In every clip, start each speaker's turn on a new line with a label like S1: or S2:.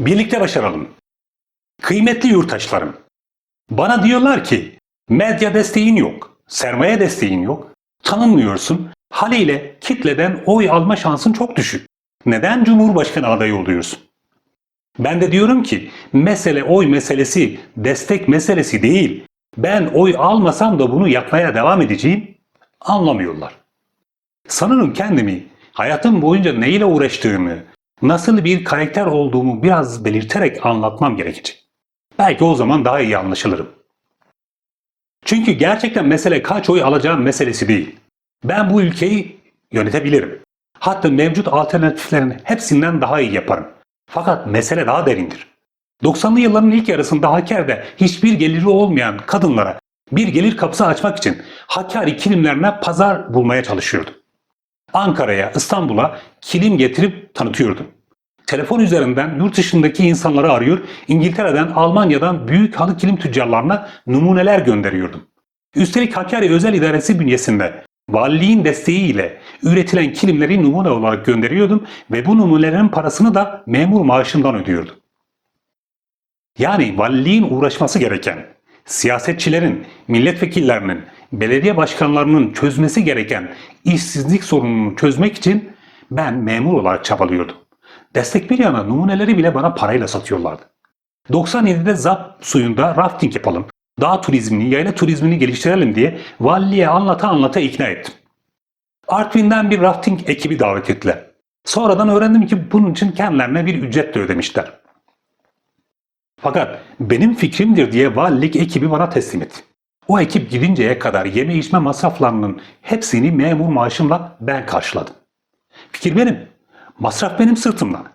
S1: Birlikte başaralım. Kıymetli yurttaşlarım, bana diyorlar ki medya desteğin yok, sermaye desteğin yok, tanınmıyorsun, haliyle kitleden oy alma şansın çok düşük. Neden Cumhurbaşkanı adayı oluyorsun? Ben de diyorum ki mesele oy meselesi, destek meselesi değil. Ben oy almasam da bunu yapmaya devam edeceğim. Anlamıyorlar. Sanırım kendimi hayatım boyunca neyle uğraştığımı, nasıl bir karakter olduğumu biraz belirterek anlatmam gerekecek. Belki o zaman daha iyi anlaşılırım. Çünkü gerçekten mesele kaç oy alacağım meselesi değil. Ben bu ülkeyi yönetebilirim. Hatta mevcut alternatiflerin hepsinden daha iyi yaparım. Fakat mesele daha derindir. 90'lı yılların ilk yarısında Hakkari'de hiçbir geliri olmayan kadınlara bir gelir kapısı açmak için Hakkari kilimlerine pazar bulmaya çalışıyordu. Ankara'ya, İstanbul'a kilim getirip tanıtıyordum. Telefon üzerinden yurt dışındaki insanları arıyor, İngiltere'den, Almanya'dan büyük halı kilim tüccarlarına numuneler gönderiyordum. Üstelik Hakkari Özel İdaresi bünyesinde valiliğin desteğiyle üretilen kilimleri numune olarak gönderiyordum ve bu numunelerin parasını da memur maaşımdan ödüyordum. Yani valiliğin uğraşması gereken, siyasetçilerin, milletvekillerinin, belediye başkanlarının çözmesi gereken işsizlik sorununu çözmek için ben memur olarak çabalıyordum. Destek bir yana numuneleri bile bana parayla satıyorlardı. 97'de ZAP suyunda rafting yapalım, dağ turizmini, yayla turizmini geliştirelim diye valiliğe anlata anlata ikna ettim. Artvin'den bir rafting ekibi davet ettiler. Sonradan öğrendim ki bunun için kendilerine bir ücret de ödemişler. Fakat benim fikrimdir diye valilik ekibi bana teslim etti. O ekip gidinceye kadar yeme içme masraflarının hepsini memur maaşımla ben karşıladım. Fikir benim. Masraf benim sırtımdan.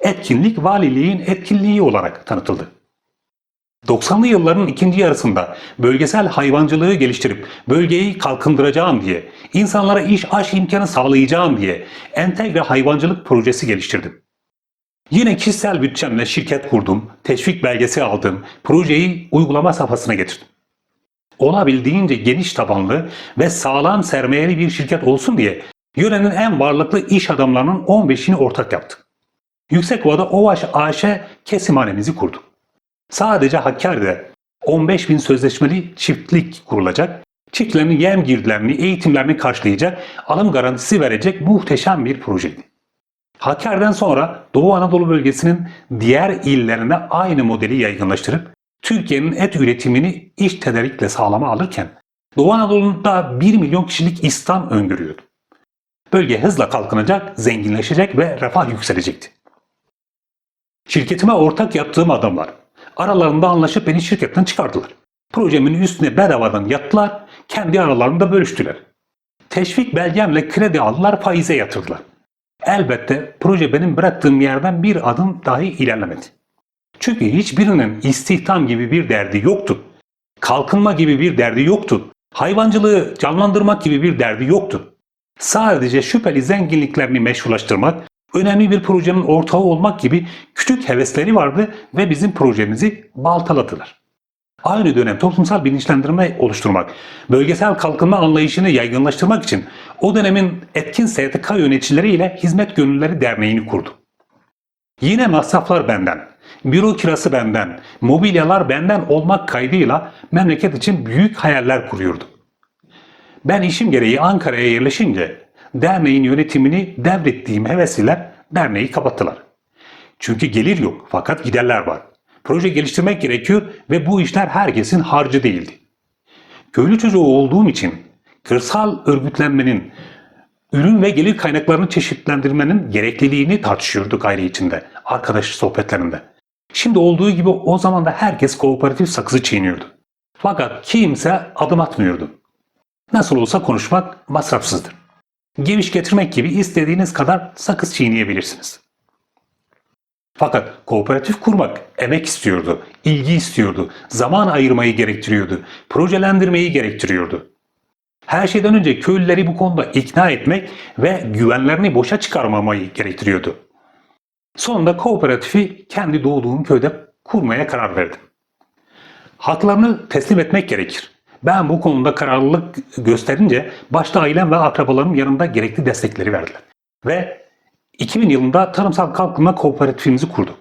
S1: Etkinlik valiliğin etkinliği olarak tanıtıldı. 90'lı yılların ikinci yarısında bölgesel hayvancılığı geliştirip bölgeyi kalkındıracağım diye, insanlara iş aş imkanı sağlayacağım diye entegre hayvancılık projesi geliştirdim. Yine kişisel bütçemle şirket kurdum, teşvik belgesi aldım, projeyi uygulama safhasına getirdim. Olabildiğince geniş tabanlı ve sağlam sermayeli bir şirket olsun diye yörenin en varlıklı iş adamlarının 15'ini ortak yaptık. Yüksekova'da Ovaş AŞ kesimhanemizi kurduk. Sadece Hakkari'de 15 bin sözleşmeli çiftlik kurulacak, çiftlerin yem girdilerini, eğitimlerini karşılayacak, alım garantisi verecek muhteşem bir projeydi. Hakkari'den sonra Doğu Anadolu bölgesinin diğer illerine aynı modeli yaygınlaştırıp Türkiye'nin et üretimini iş tedarikle sağlama alırken Doğu Anadolu'da 1 milyon kişilik İslam öngörüyordu. Bölge hızla kalkınacak, zenginleşecek ve refah yükselecekti. Şirketime ortak yaptığım adamlar aralarında anlaşıp beni şirketten çıkardılar. Projemin üstüne bedavadan yattılar, kendi aralarında bölüştüler. Teşvik belgemle kredi aldılar, faize yatırdılar. Elbette proje benim bıraktığım yerden bir adım dahi ilerlemedi. Çünkü hiçbirinin istihdam gibi bir derdi yoktu. Kalkınma gibi bir derdi yoktu. Hayvancılığı canlandırmak gibi bir derdi yoktu. Sadece şüpheli zenginliklerini meşrulaştırmak, önemli bir projenin ortağı olmak gibi küçük hevesleri vardı ve bizim projemizi baltaladılar. Aynı dönem toplumsal bilinçlendirme oluşturmak, bölgesel kalkınma anlayışını yaygınlaştırmak için o dönemin etkin STK yöneticileriyle Hizmet Gönülleri Derneği'ni kurdu. Yine masraflar benden, büro kirası benden, mobilyalar benden olmak kaydıyla memleket için büyük hayaller kuruyordum. Ben işim gereği Ankara'ya yerleşince derneğin yönetimini devrettiğim hevesliler derneği kapattılar. Çünkü gelir yok fakat giderler var. Proje geliştirmek gerekiyor ve bu işler herkesin harcı değildi. Köylü çocuğu olduğum için kırsal örgütlenmenin, ürün ve gelir kaynaklarını çeşitlendirmenin gerekliliğini tartışıyorduk ayrı içinde, arkadaş sohbetlerinde. Şimdi olduğu gibi o zaman da herkes kooperatif sakızı çiğniyordu. Fakat kimse adım atmıyordu. Nasıl olsa konuşmak masrafsızdır. Geviş getirmek gibi istediğiniz kadar sakız çiğneyebilirsiniz. Fakat kooperatif kurmak emek istiyordu, ilgi istiyordu, zaman ayırmayı gerektiriyordu, projelendirmeyi gerektiriyordu. Her şeyden önce köylüleri bu konuda ikna etmek ve güvenlerini boşa çıkarmamayı gerektiriyordu. Sonunda kooperatifi kendi doğduğum köyde kurmaya karar verdim. Haklarını teslim etmek gerekir. Ben bu konuda kararlılık gösterince başta ailem ve akrabalarım yanımda gerekli destekleri verdiler. Ve 2000 yılında Tarımsal Kalkınma Kooperatifimizi kurduk.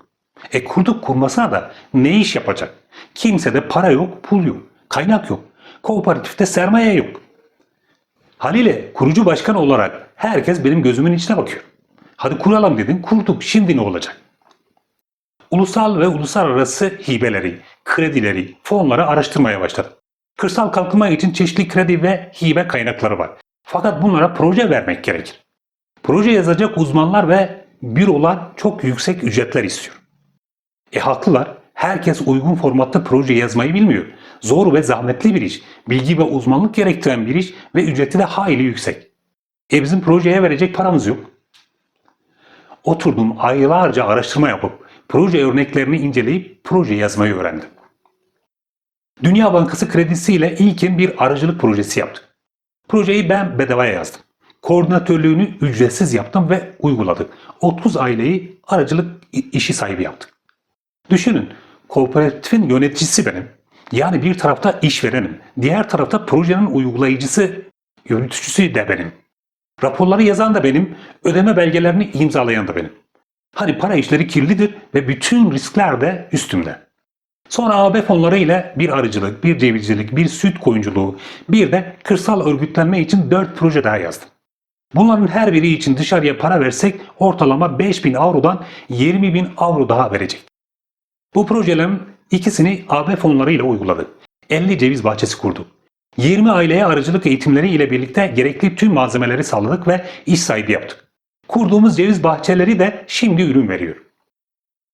S1: E kurduk kurmasına da ne iş yapacak? Kimsede para yok, pul yok, kaynak yok. Kooperatifte sermaye yok. Haliyle kurucu başkan olarak herkes benim gözümün içine bakıyor. Hadi kuralım dedin, kurduk. Şimdi ne olacak? Ulusal ve uluslararası hibeleri, kredileri, fonları araştırmaya başladım. Kırsal kalkınma için çeşitli kredi ve hibe kaynakları var. Fakat bunlara proje vermek gerekir. Proje yazacak uzmanlar ve bürolar çok yüksek ücretler istiyor. E haklılar. Herkes uygun formatta proje yazmayı bilmiyor. Zor ve zahmetli bir iş. Bilgi ve uzmanlık gerektiren bir iş ve ücreti de hayli yüksek. E bizim projeye verecek paramız yok. Oturdum aylarca araştırma yapıp proje örneklerini inceleyip proje yazmayı öğrendim. Dünya Bankası kredisiyle ilkin bir aracılık projesi yaptık. Projeyi ben bedavaya yazdım. Koordinatörlüğünü ücretsiz yaptım ve uyguladık. 30 aileyi aracılık işi sahibi yaptık. Düşünün, kooperatifin yöneticisi benim. Yani bir tarafta işverenim, diğer tarafta projenin uygulayıcısı, yöneticisi de benim. Raporları yazan da benim, ödeme belgelerini imzalayan da benim. Hani para işleri kirlidir ve bütün riskler de üstümde. Sonra AB fonları ile bir arıcılık, bir cevizcilik, bir süt koyunculuğu, bir de kırsal örgütlenme için 4 proje daha yazdım. Bunların her biri için dışarıya para versek ortalama 5000 avrodan 20 bin avro daha verecek. Bu projelerin ikisini AB fonları ile uyguladık. 50 ceviz bahçesi kurduk. 20 aileye arıcılık eğitimleri ile birlikte gerekli tüm malzemeleri sağladık ve iş sahibi yaptık. Kurduğumuz ceviz bahçeleri de şimdi ürün veriyor.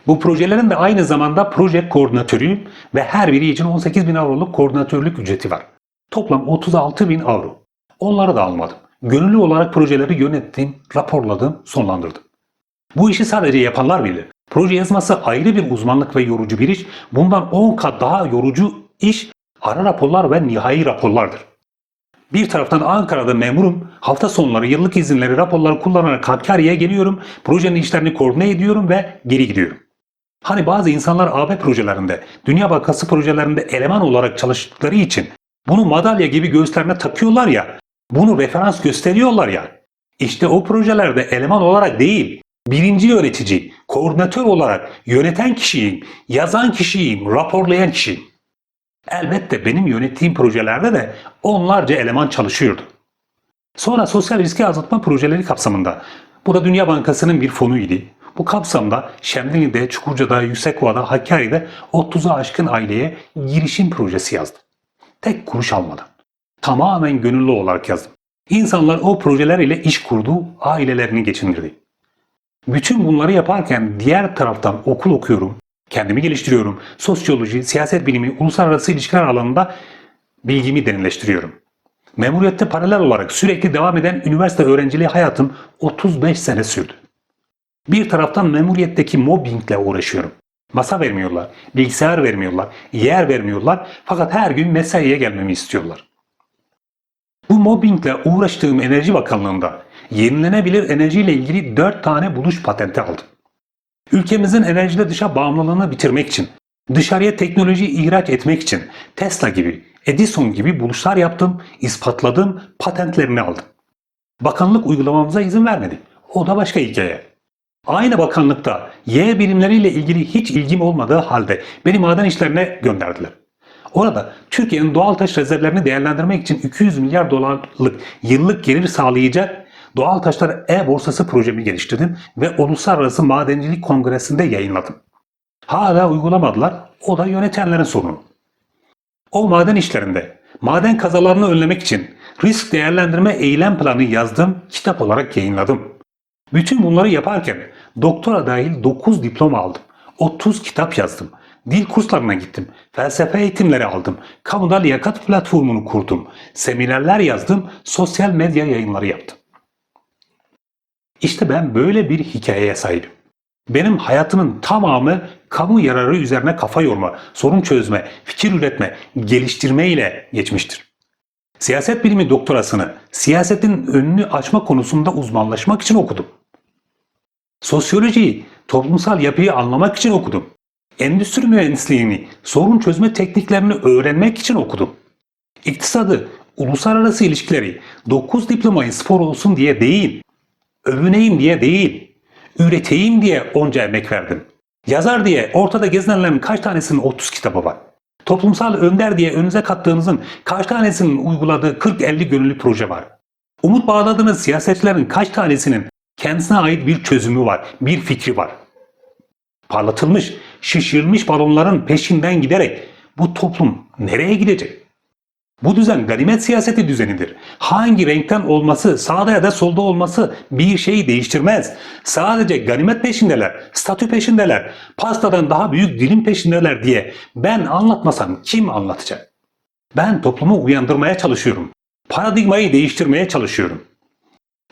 S1: Bu projelerin de aynı zamanda proje koordinatörüyüm ve her biri için 18 bin avroluk koordinatörlük ücreti var. Toplam 36 bin avro. Onları da almadım. Gönüllü olarak projeleri yönettim, raporladım, sonlandırdım. Bu işi sadece yapanlar bilir. Proje yazması ayrı bir uzmanlık ve yorucu bir iş. Bundan 10 kat daha yorucu iş ara raporlar ve nihai raporlardır. Bir taraftan Ankara'da memurum, hafta sonları yıllık izinleri, raporları kullanarak Hakkari'ye geliyorum, projenin işlerini koordine ediyorum ve geri gidiyorum. Hani bazı insanlar AB projelerinde, Dünya Bankası projelerinde eleman olarak çalıştıkları için bunu madalya gibi göğüslerine takıyorlar ya, bunu referans gösteriyorlar ya. İşte o projelerde eleman olarak değil, birinci yönetici, koordinatör olarak yöneten kişiyim, yazan kişiyim, raporlayan kişiyim. Elbette benim yönettiğim projelerde de onlarca eleman çalışıyordu. Sonra sosyal riski azaltma projeleri kapsamında. Bu da Dünya Bankası'nın bir fonuydu. Bu kapsamda Şemdinli'de, Çukurca'da, Yüksekova'da, Hakkari'de 30'a aşkın aileye girişim projesi yazdım. Tek kuruş almadan. Tamamen gönüllü olarak yazdım. İnsanlar o projeler ile iş kurdu, ailelerini geçindirdi. Bütün bunları yaparken diğer taraftan okul okuyorum, kendimi geliştiriyorum, sosyoloji, siyaset bilimi, uluslararası ilişkiler alanında bilgimi derinleştiriyorum. Memuriyette paralel olarak sürekli devam eden üniversite öğrenciliği hayatım 35 sene sürdü. Bir taraftan memuriyetteki mobbingle uğraşıyorum. Masa vermiyorlar, bilgisayar vermiyorlar, yer vermiyorlar fakat her gün mesaiye gelmemi istiyorlar. Bu mobbingle uğraştığım Enerji Bakanlığı'nda yenilenebilir enerjiyle ilgili 4 tane buluş patenti aldım. Ülkemizin enerjide dışa bağımlılığını bitirmek için, dışarıya teknoloji ihraç etmek için Tesla gibi, Edison gibi buluşlar yaptım, ispatladım, patentlerini aldım. Bakanlık uygulamamıza izin vermedi. O da başka hikaye. Aynı bakanlıkta Y birimleriyle ilgili hiç ilgim olmadığı halde beni maden işlerine gönderdiler. Orada Türkiye'nin doğal taş rezervlerini değerlendirmek için 200 milyar dolarlık yıllık gelir sağlayacak doğal taşlar e-borsası projemi geliştirdim ve Uluslararası Madencilik Kongresi'nde yayınladım. Hala uygulamadılar, o da yönetenlerin sorunu. O maden işlerinde maden kazalarını önlemek için risk değerlendirme eylem planı yazdım, kitap olarak yayınladım. Bütün bunları yaparken doktora dahil 9 diploma aldım. 30 kitap yazdım. Dil kurslarına gittim. Felsefe eğitimleri aldım. Kamuda liyakat platformunu kurdum. Seminerler yazdım. Sosyal medya yayınları yaptım. İşte ben böyle bir hikayeye sahibim. Benim hayatımın tamamı kamu yararı üzerine kafa yorma, sorun çözme, fikir üretme, geliştirme ile geçmiştir. Siyaset bilimi doktorasını siyasetin önünü açma konusunda uzmanlaşmak için okudum. Sosyolojiyi, toplumsal yapıyı anlamak için okudum. Endüstri mühendisliğini, sorun çözme tekniklerini öğrenmek için okudum. İktisadı, uluslararası ilişkileri 9 diplomayı spor olsun diye değil, övüneyim diye değil, üreteyim diye onca emek verdim. Yazar diye ortada gezinenlerin kaç tanesinin 30 kitabı var? Toplumsal önder diye önünüze kattığınızın kaç tanesinin uyguladığı 40-50 gönüllü proje var? Umut bağladığınız siyasetçilerin kaç tanesinin kendisine ait bir çözümü var, bir fikri var? Parlatılmış, şişirilmiş balonların peşinden giderek bu toplum nereye gidecek? Bu düzen ganimet siyaseti düzenidir. Hangi renkten olması, sağda ya da solda olması bir şeyi değiştirmez. Sadece ganimet peşindeler, statü peşindeler, pastadan daha büyük dilim peşindeler diye ben anlatmasam kim anlatacak? Ben toplumu uyandırmaya çalışıyorum. Paradigmayı değiştirmeye çalışıyorum.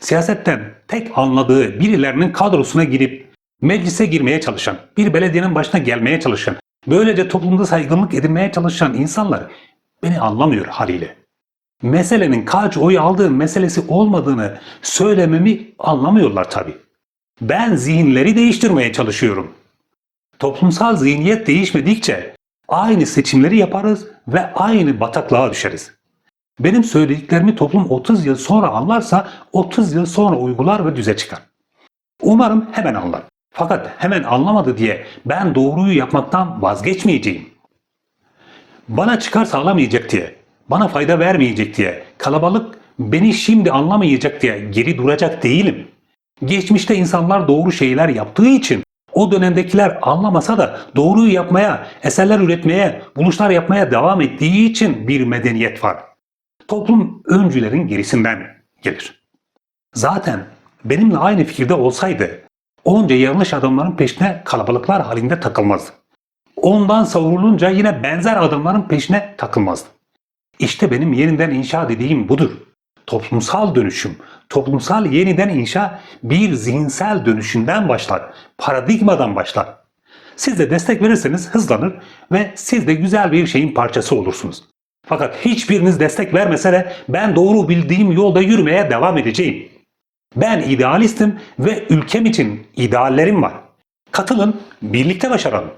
S1: Siyasetten tek anladığı birilerinin kadrosuna girip meclise girmeye çalışan, bir belediyenin başına gelmeye çalışan, böylece toplumda saygınlık edinmeye çalışan insanlar beni anlamıyor haliyle. Meselenin kaç oy aldığı meselesi olmadığını söylememi anlamıyorlar tabii. Ben zihinleri değiştirmeye çalışıyorum. Toplumsal zihniyet değişmedikçe aynı seçimleri yaparız ve aynı bataklığa düşeriz. Benim söylediklerimi toplum 30 yıl sonra anlarsa 30 yıl sonra uygular ve düze çıkar. Umarım hemen anlar. Fakat hemen anlamadı diye ben doğruyu yapmaktan vazgeçmeyeceğim. Bana çıkar sağlamayacak diye, bana fayda vermeyecek diye, kalabalık beni şimdi anlamayacak diye geri duracak değilim. Geçmişte insanlar doğru şeyler yaptığı için o dönemdekiler anlamasa da doğruyu yapmaya, eserler üretmeye, buluşlar yapmaya devam ettiği için bir medeniyet var. Toplum öncülerin gerisinden gelir. Zaten benimle aynı fikirde olsaydı onca yanlış adamların peşine kalabalıklar halinde takılmazdı. Ondan savrulunca yine benzer adamların peşine takılmazdı. İşte benim yeniden inşa dediğim budur. Toplumsal dönüşüm, toplumsal yeniden inşa bir zihinsel dönüşümden başlar, paradigmadan başlar. Siz de destek verirseniz hızlanır ve siz de güzel bir şeyin parçası olursunuz. Fakat hiçbiriniz destek vermese de ben doğru bildiğim yolda yürümeye devam edeceğim. Ben idealistim ve ülkem için ideallerim var. Katılın, birlikte başaralım.